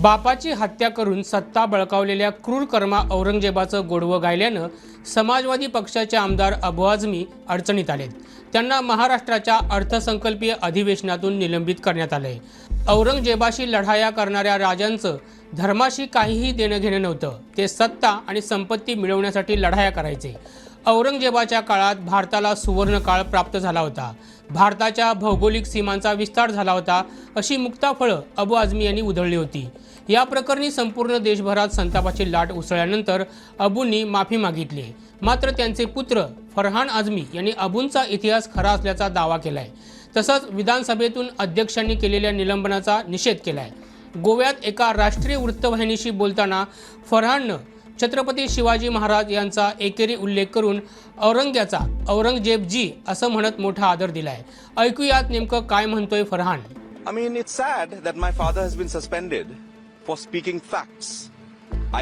बापाची हत्या करून सत्ता बळकावलेल्या क्रूर कर्मा औरंगजेबाचं गोडवं गायल्यानं समाजवादी पक्षाचे आमदार अबू आझमी अडचणीत आलेत. त्यांना महाराष्ट्राच्या अर्थसंकल्पीय अधिवेशनातून निलंबित करण्यात आलंय. औरंगजेबाशी लढाया करणाऱ्या राजांचं धर्माशी काहीही देणं घेणं नव्हतं. ते सत्ता आणि संपत्ती मिळवण्यासाठी लढाया करायचे. औरंगजेबाच्या काळात भारताला सुवर्णकाळ प्राप्त झाला होता. भारताच्या भौगोलिक सीमांचा विस्तार झाला होता अशी मुक्ताफळं अबू आझमी यांनी उधळली होती. या प्रकरणी संपूर्ण देशभरात संतापाची लाट उसळल्यानंतर अबूंनी माफी मागितली. मात्र त्यांचे पुत्र फरहान आझमी यांनी अबूंचा इतिहास खरा असल्याचा दावा केलाय. तसंच विधानसभेतून अध्यक्षांनी केलेल्या निलंबनाचा निषेध केलाय. गोव्यात एका राष्ट्रीय वृत्तवाहिनीशी बोलताना फरहाननं छत्रपती शिवाजी महाराज यांचा एकेरी उल्लेख करून औरंग्याचा औरंगजेबजी असं म्हणत मोठा आदर दिलाय. ऐकूयात नेमकं काय म्हणतोय Farhan? I mean, it's sad that my father has been suspended for speaking facts.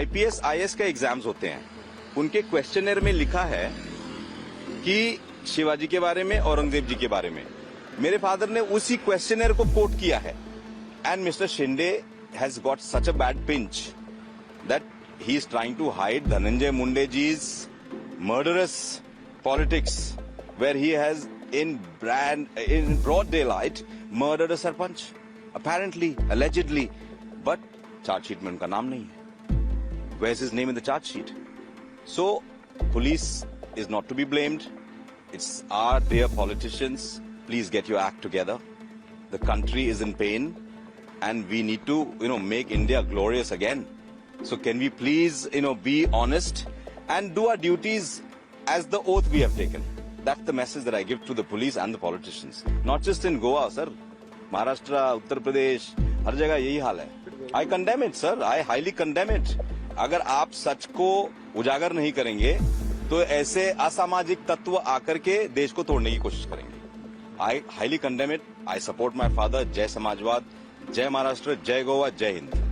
IPS, IS के एग्जाम्स होते हैं. उनके क्वेश्चनर में लिखा है कि शिवाजी के बारे में औरंगजेब जी के बारे में. मेरे फादर ने उसी क्वेश्चनर को कोट किया है. And mister Shinde has got such a bad pinch that he is trying to hide Dhananjay Mundeji's murderous politics, where he has, in brand, in broad daylight, murdered a sarpanch. Apparently, allegedly, but charge sheet mein unka naam nahi hai. Where's his name in the charge sheet? So, police is not to be blamed. It's our dear politicians. Please get your act together. The country is in pain, and we need to, you know, make India glorious again. So can we please, you know, be honest and do our duties as the oath we have taken? That's the message that I give to the police and the politicians. Not just in Goa, sir. Maharashtra, Uttar Pradesh, हर जगह यही हाल है. I condemn it, sir. I highly condemn it. अगर आप सच को उजागर नहीं करेंगे तो ऐसे असामाजिक तत्व आकर के देश को तोड़ने की कोशिश करेंगे I highly condemn it I support my father जय समाजवाद जय महाराष्ट्र जय गोवा जय हिंद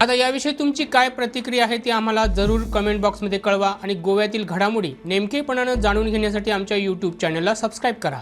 आता याविषयी तुमची काय प्रतिक्रिया आहे ती आम्हाला जरूर कमेंट बॉक्समध्ये कळवा आणि गोव्यातील घडामोडी नेमकेपणानं जाणून घेण्यासाठी आमच्या यूट्यूब चॅनलला सबस्क्राईब करा.